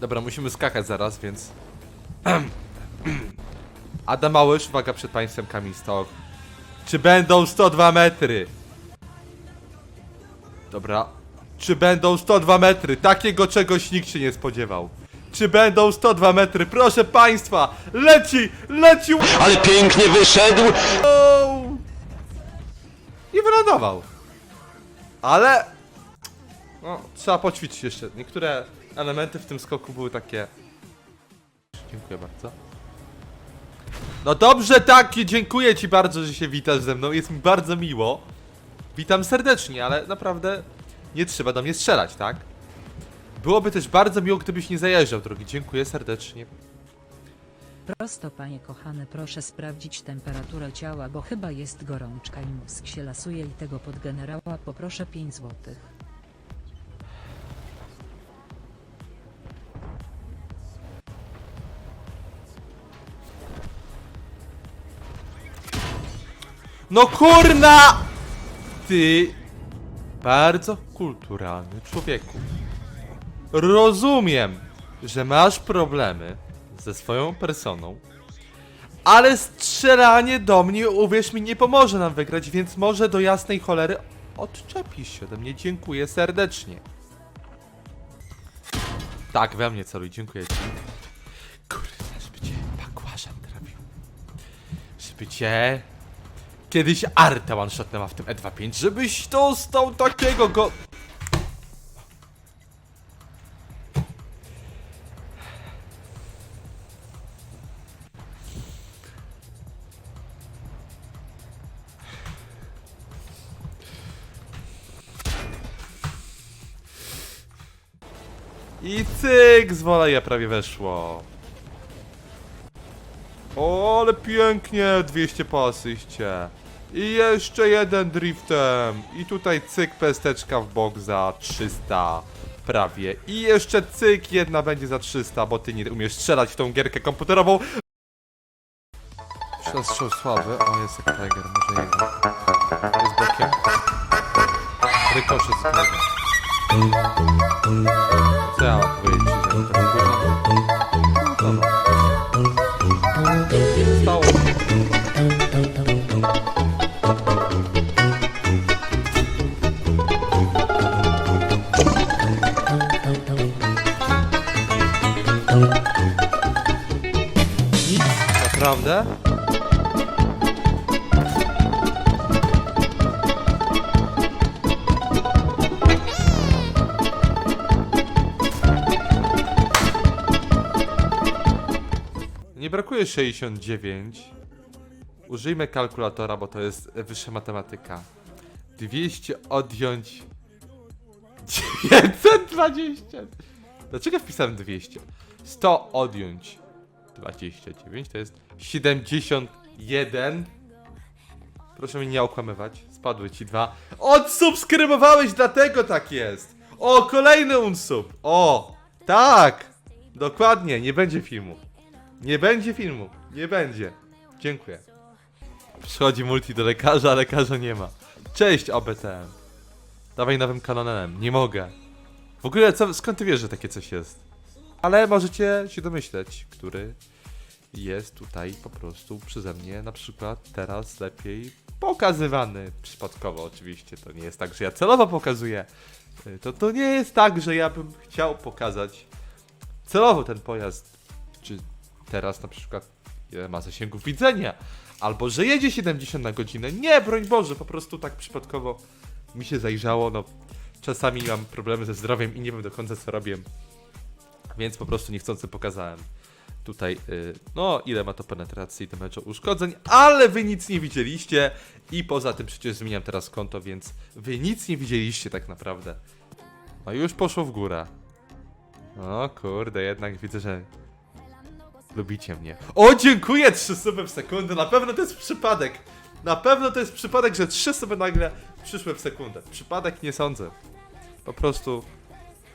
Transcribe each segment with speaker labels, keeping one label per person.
Speaker 1: Dobra, musimy skakać zaraz, więc... Adam Małysz, uwaga przed państwem Kamistok. Czy będą 102 metry? Dobra. Czy będą 102 metry? Takiego czegoś nikt się nie spodziewał. Czy będą 102 metry? Proszę państwa! Leci! Leci!
Speaker 2: Ale pięknie wyszedł!
Speaker 1: I wylądował. Ale... No, trzeba poćwiczyć jeszcze. Niektóre elementy w tym skoku były takie... Dziękuję bardzo. No dobrze, tak, dziękuję ci bardzo, że się witasz ze mną. Jest mi bardzo miło. Witam serdecznie, ale naprawdę nie trzeba do mnie strzelać, tak? Byłoby też bardzo miło, gdybyś nie zajeżdżał, drogi. Dziękuję serdecznie.
Speaker 3: Prosto panie kochany proszę sprawdzić temperaturę ciała bo chyba jest gorączka i mózg się lasuje i tego podgenerała poproszę 5 złotych.
Speaker 1: No kurna! Ty bardzo kulturalny człowieku. Rozumiem, że masz problemy ze swoją personą, ale strzelanie do mnie, uwierz mi, nie pomoże nam wygrać, więc może do jasnej cholery odczepisz się ode mnie. Dziękuję serdecznie. Tak, we mnie celuj, dziękuję ci. Kurde, żeby cię pakłażem trafił. Żeby cię Kiedyś Arta one-shotnęła w tym E25, żebyś dostał takiego go... I cyk, z woleja prawie weszło. O, ale pięknie, 200 po asyście. I jeszcze jeden driftem. I tutaj cyk, pesteczka w bok za 300. Prawie. I jeszcze cyk, jedna będzie za 300, bo ty nie umiesz strzelać w tą gierkę komputerową. Przestrzał słaby. O, jest jak Tiger, może jego. Jest bokiem. Rykoszet z. Co ja mam? Nie brakuje 69. Użyjmy kalkulatora, bo to jest wyższa matematyka. 200 odjąć 920. Dlaczego wpisałem 200? 100 odjąć 29 to jest 71. Proszę mnie nie okłamywać. Spadły ci dwa. Odsubskrybowałeś, dlatego tak jest. O, kolejny unsub. O, tak. Dokładnie, nie będzie filmu. Nie będzie filmu. Nie będzie. Dziękuję. Przychodzi multi do lekarza, a lekarza nie ma. Cześć, OBTM. Dawaj nowym kanonem. Nie mogę. W ogóle, co, skąd ty wiesz, że takie coś jest? Ale możecie się domyśleć, który jest tutaj po prostu przeze mnie na przykład teraz lepiej pokazywany. Przypadkowo oczywiście, to nie jest tak, że ja celowo pokazuję. Y, To, to nie jest tak, że ja bym chciał pokazać celowo ten pojazd. Czy teraz na przykład ile ma zasięgów widzenia, albo że jedzie 70 na godzinę. Nie, broń Boże, po prostu tak przypadkowo mi się zajrzało. No, czasami mam problemy ze zdrowiem i nie wiem do końca co robię, więc po prostu niechcący pokazałem tutaj, y, no ile ma to penetracji, damage uszkodzeń, ale wy nic nie widzieliście i poza tym przecież zmieniam teraz konto, więc wy nic nie widzieliście tak naprawdę. No już poszło w górę. O kurde, jednak widzę, że lubicie mnie. O, dziękuję! 3 suby w sekundę. Na pewno to jest przypadek. Na pewno to jest przypadek, że 3 suby nagle przyszły w sekundę. Przypadek nie sądzę. Po prostu.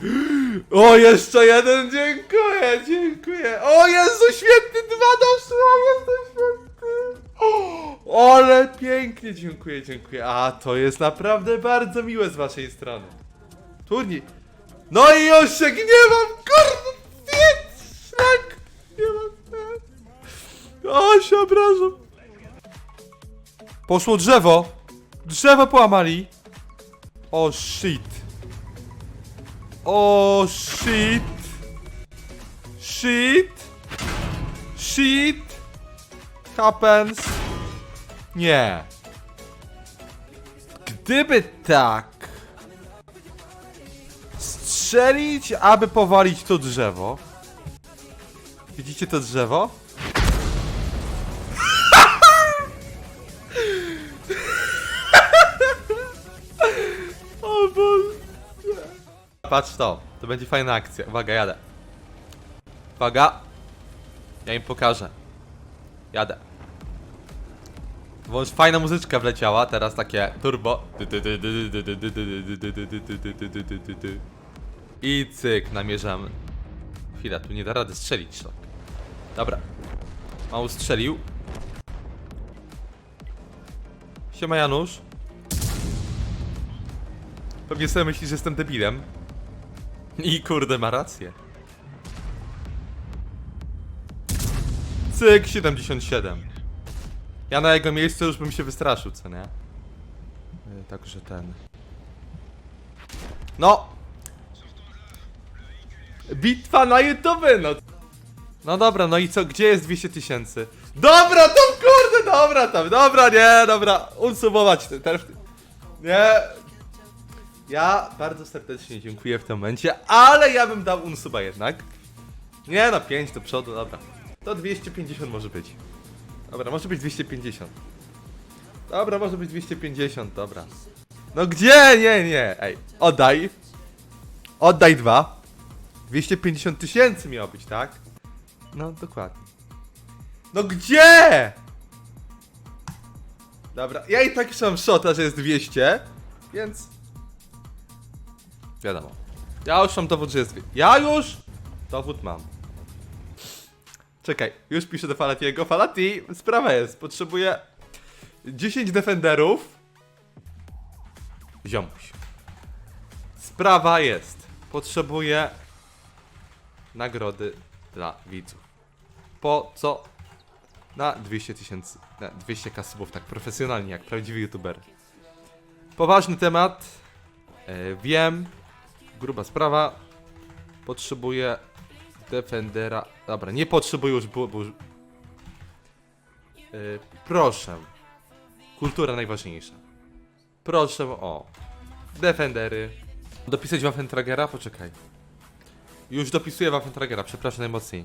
Speaker 1: O, jeszcze jeden! Dziękuję, dziękuję! O Jezu, świetny! Dwa doszło! Jestem świetny! O, ale pięknie, dziękuję, dziękuję. A, to jest naprawdę bardzo miłe z waszej strony. Turniej. No i już się gniewam, się obrażam. Poszło drzewo. Drzewo połamali. O shit. O shit. Shit. Shit. Happens. Nie. Gdyby tak. Strzelić, aby powalić to drzewo. Widzicie to drzewo? Patrz to, to będzie fajna akcja. Uwaga, jadę. Uwaga. Ja im pokażę. Jadę. Włącz fajna muzyczka wleciała, teraz takie turbo. I cyk, namierzamy. Chwila, tu nie da rady strzelić to. Dobra. Mało strzelił. Siema Janusz. Pewnie sobie myśli, że jestem debilem. I kurde, ma rację. Cyk, 77. Ja na jego miejscu już bym się wystraszył, co nie? Y, Także ten. No! Bitwa na YouTube, no! No dobra, no i co? Gdzie jest 200 tysięcy? Dobra, tam kurde, dobra tam, dobra, nie, dobra, unsubować ten, ten, nie. Ja bardzo serdecznie dziękuję w tym momencie, ale ja bym dał unsuba jednak. Nie no, 5 do przodu, dobra. To 250 może być. Dobra, może być 250. Dobra, może być 250, dobra. No gdzie? Nie, nie, ej, oddaj. Oddaj dwa. 250 tysięcy miało być, tak? No, dokładnie. No gdzie? Dobra, ja i tak już mam shota, że jest 200, więc... Wiadomo. Ja już mam dowód, że jest... Ja już dowód mam. Czekaj, już piszę do Falatiego. Falati, sprawa jest, potrzebuję 10 defenderów. Ziomuś. Sprawa jest. Potrzebuję nagrody dla widzów. Po co? Na 200 tysięcy, na 200 kasubów, tak profesjonalnie, jak prawdziwy youtuber. Poważny temat. E, wiem. Gruba sprawa. Potrzebuję Defendera. Dobra, nie potrzebuję już, bo. bo. Yy, proszę. Kultura najważniejsza. Proszę o. Defendery. Dopisać Waffentragera? Poczekaj. Już dopisuję Waffentragera, przepraszam najmocniej.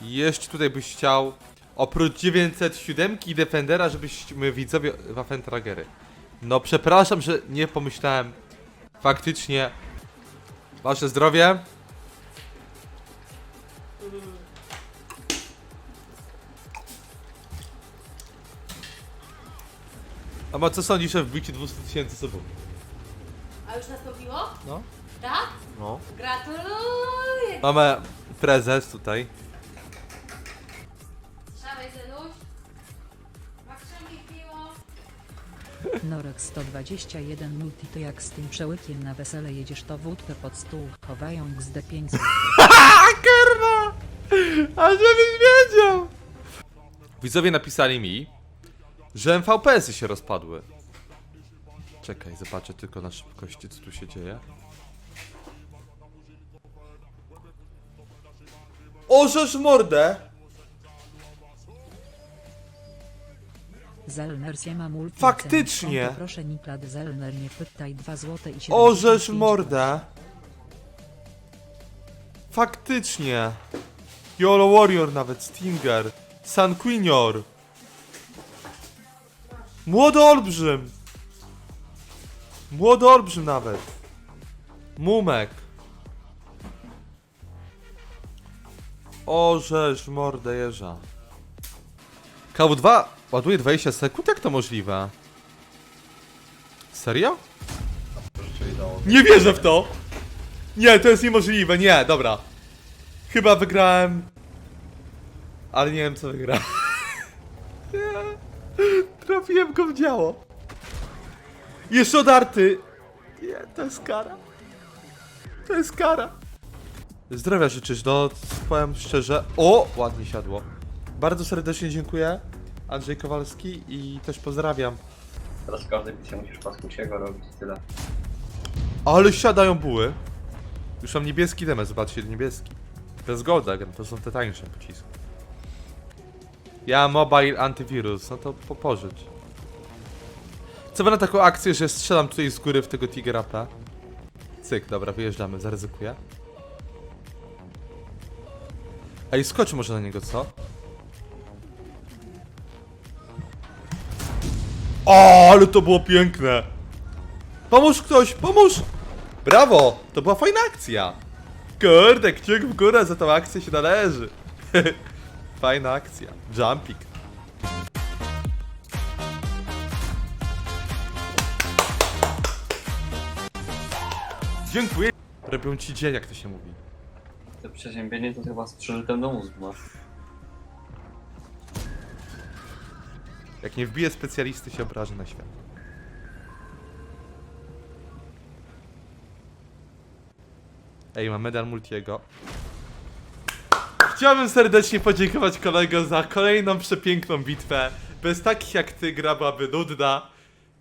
Speaker 1: Jeszcze tutaj byś chciał. Oprócz 907 i Defendera, żebyśmy widzowie Waffentragery. No przepraszam, że nie pomyślałem. Faktycznie. Wasze zdrowie. A ma co sądzisz o wbiciu 200 tysięcy subów?
Speaker 4: A już nastąpiło?
Speaker 1: No.
Speaker 4: Tak?
Speaker 1: No.
Speaker 4: Gratuluję!
Speaker 1: Mamy prezes tutaj.
Speaker 3: Norek 121 multi to jak z tym przełykiem na wesele jedziesz to wódkę pod stół chowają XD 500.
Speaker 1: A kurwa! A żebyś wiedział! Widzowie napisali mi, że MVPS-y się rozpadły. Czekaj, zobaczę tylko na szybkości, co tu się dzieje. Orzesz mordę!
Speaker 3: Zelner się ma multi.
Speaker 1: Faktycznie.
Speaker 3: Konto, Proszę Niklad Zelner nie pytaj 2 złote i 75
Speaker 1: Orzesz mordę! Faktycznie! Yolo Warrior nawet, Stinger, Sanquinior. Młody olbrzym! Młody olbrzym nawet. Mumek. Orzesz mordę jeża. KW2 ładuje 20 sekund? Jak to możliwe? Serio? Nie wierzę w to! Nie, to jest niemożliwe, nie, dobra. Chyba wygrałem. Ale nie wiem co wygrałem. Trafiłem go w działo. Jeszcze odarty. Nie, to jest kara. To jest kara. Zdrowia życzysz, no powiem szczerze. O, ładnie siadło. Bardzo serdecznie dziękuję. Andrzej Kowalski i też pozdrawiam.
Speaker 5: Teraz każdej bitwie musisz paskusiego robić tyle.
Speaker 1: Ale siadają buły. Już mam niebieski demes, zobaczcie, niebieski. Bez gram, to są te tańsze pociski. Ja mobile antywirus, no to po pożyć. Co by na taką akcję, że strzelam tutaj z góry w tego Tigerapa? Cyk, dobra, wyjeżdżamy, zaryzykuję. Ej, skocz może na niego, co? O, ale to było piękne! Pomóż ktoś, pomóż! Brawo! To była fajna akcja! Kurde, kciuk w górę za tą akcję się należy. fajna akcja. Jumpik. Dziękuję. Robią ci dzień, jak to się mówi.
Speaker 5: To przeziębienie to chyba z przeżytem do mózgu.
Speaker 1: Jak nie wbije specjalisty, się obraży na świat. Ej, mam medal Multiego. Chciałbym serdecznie podziękować kolego za kolejną przepiękną bitwę. Bez takich jak ty gra byłaby nudna.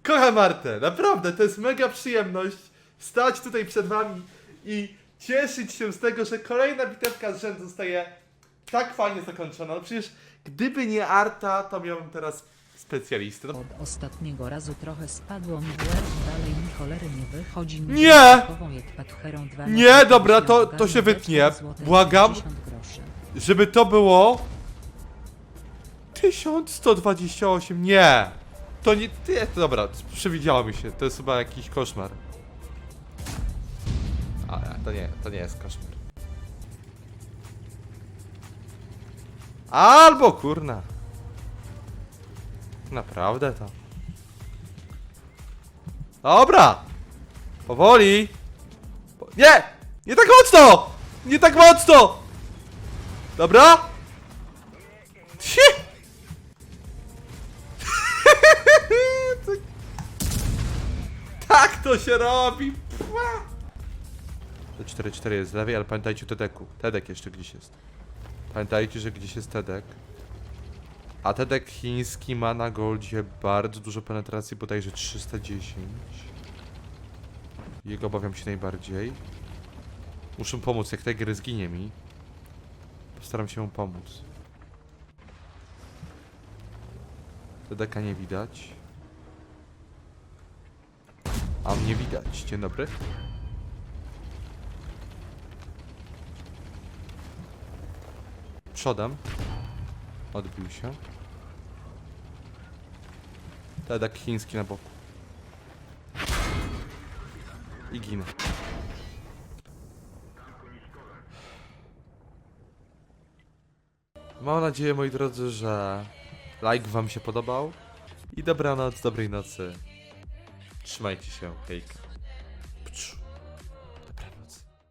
Speaker 1: Kocham Martę, naprawdę, to jest mega przyjemność stać tutaj przed wami i cieszyć się z tego, że kolejna bitewka z rzędu zostaje tak fajnie zakończona. No przecież gdyby nie Arta, to miałbym teraz specjalistę.
Speaker 3: Od ostatniego razu trochę spadło mi WR i dalej mi cholery nie wychodzi. Mi
Speaker 1: Nie!
Speaker 3: dwa
Speaker 1: Nie,
Speaker 3: na
Speaker 1: dobra, to- to się wytnie. Błagam.
Speaker 3: 50 groszy.
Speaker 1: żeby to było 1128, nie! To nie, nie, to dobra, przewidziało mi się, to jest chyba jakiś koszmar. A, to nie, to nie jest koszmar. Albo kurna. Naprawdę to. Dobra! Powoli! Po- Nie! Nie tak mocno! Nie tak mocno! Dobra? Tak to się robi! Pła! To 4-4 jest lewej, ale pamiętajcie o Tedeku. Tedek jeszcze gdzieś jest. Pamiętajcie, że gdzieś jest Tedek. A Tedek chiński ma na goldzie bardzo dużo penetracji, bodajże 310. Jego obawiam się najbardziej. Muszę pomóc, jak Tiger zginie mi. Postaram się mu pomóc. Tedeka nie widać. A mnie widać. Dzień dobry. Przodem. Odbił się. Tedek chiński na boku. I ginę. Mam nadzieję, moi drodzy, że like wam się podobał. I dobranoc, dobrej nocy. Trzymajcie się, hejka.